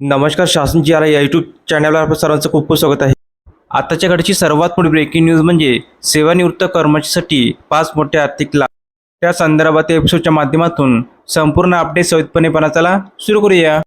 नमस्कार शासन जी आला या यूट्यूब चॅनलवर आपलं सर्वांचं खूप खूप स्वागत आहे. आताच्या घडची सर्वात मोठी ब्रेकिंग न्यूज म्हणजे सेवानिवृत्त कर्मचाऱ्यांसाठी पाच मोठे आर्थिक लाभ त्या संदर्भात एपिसोडच्या माध्यमातून संपूर्ण अपडेट सविस्तपणे पण चला सुरू करूया.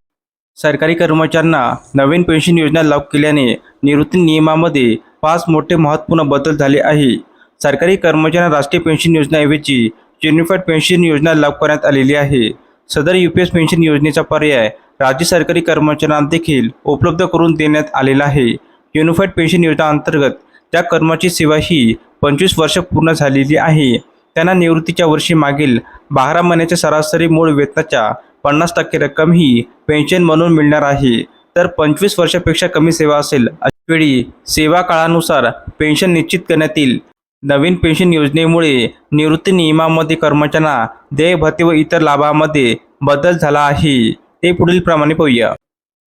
सरकारी कर्मचाऱ्यांना नवीन पेन्शन योजना लागू केल्याने निवृत्ती नियमामध्ये पाच मोठे महत्त्वपूर्ण बदल झाले आहे. सरकारी कर्मचाऱ्यांना राष्ट्रीय पेन्शन योजनाऐवजी युनिफाईड पेन्शन योजना लागू करण्यात आलेली आहे. सदर यू पी एस पेन्शन योजनेचा पर्याय राज्य सरकारी कर्मचाऱ्यांना देखील उपलब्ध करून देण्यात आलेला आहे. युनिफाईड पेन्शन योजना अंतर्गत त्या कर्माची सेवा ही पंचवीस वर्ष पूर्ण झालेली आहे. त्यांना निवृत्तीच्या वर्षी मागील बारा महिन्याच्या सरासरी मूळ वेतनाच्या पन्नास टक्के रक्कम ही पेन्शन म्हणून मिळणार आहे. तर पंचवीस वर्षापेक्षा कमी सेवा असेल अशा वेळी सेवा काळानुसार पेन्शन निश्चित करण्यात येईल. नवीन पेन्शन योजनेमुळे निवृत्ती नियमामध्ये कर्मचाऱ्यांना देय भत्ते व इतर लाभामध्ये बदल झाला आहे. ते पुढील प्रमाणे पाहूया.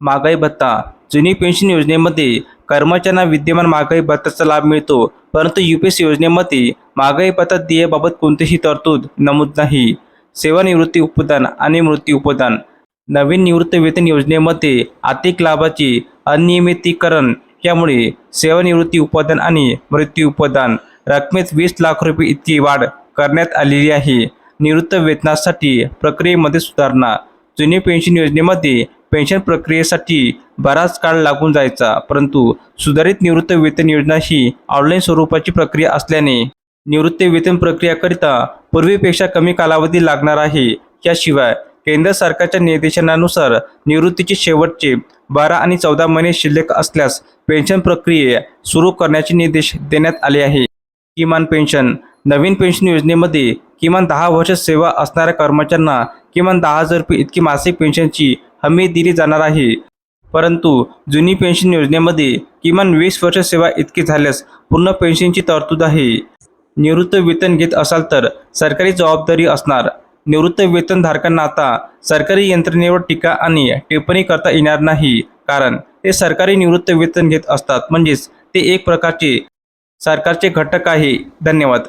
महागाई भत्ता. जुनी पेन्शन योजनेमध्ये कर्मचाऱ्यांना विद्यमान महागाई भत्त्याचा लाभ मिळतो परंतु यू पी एस योजनेमध्ये महागाई भत्ता देयबाबत कोणतीही तरतूद नमूद नाही. सेवानिवृत्ती उपदान आणि मृत्यू उपदान. नवीन निवृत्त वेतन योजनेमध्ये आर्थिक लाभाचे अनियमितीकरण यामुळे सेवानिवृत्ती उपदान आणि मृत्यू उपदान रकमेत वीस लाख रुपये इतकी वाढ करण्यात आलेली आहे. निवृत्त वेतनासाठी प्रक्रियेमध्ये सुधारणा. जुने पेन्शन योजनेमध्ये पेन्शन प्रक्रियेसाठी बराच काळ लागून जायचा परंतु सुधारित निवृत्त वेतन योजना ही ऑनलाईन स्वरूपाची प्रक्रिया असल्याने निवृत्त वेतन प्रक्रियाकरिता पूर्वीपेक्षा कमी कालावधी लागणार आहे. याशिवाय केंद्र सरकारच्या निर्देशनानुसार निवृत्तीचे शेवटचे बारा आणि चौदा महिने शिल्लक असल्यास पेन्शन प्रक्रिये सुरू करण्याचे निर्देश देण्यात आले आहे. किमान पेन्शन नवीन पेन्शन योजनेमध्ये किमान दहा वर्ष सेवा असणाऱ्या कर्मचाऱ्यांना किमान दहा हजार रुपये इतकी मासिक पेन्शनची हमी दिली जाणार आहे. परंतु जुनी पेन्शन योजनेमध्ये किमान वीस वर्ष सेवा इतकी झाल्यास पूर्ण पेन्शनची तरतूद आहे. निवृत्त वेतन घेत असाल तर सरकारी जबाबदारी असणार. निवृत्त वेतनधारकांना आता सरकारी यंत्रणेवर टीका आणि टिप्पणी करता येणार नाही कारण ते सरकारी निवृत्त वेतन घेत असतात. म्हणजेच ते एक प्रकारचे सरकारचे घटक आहे. धन्यवाद.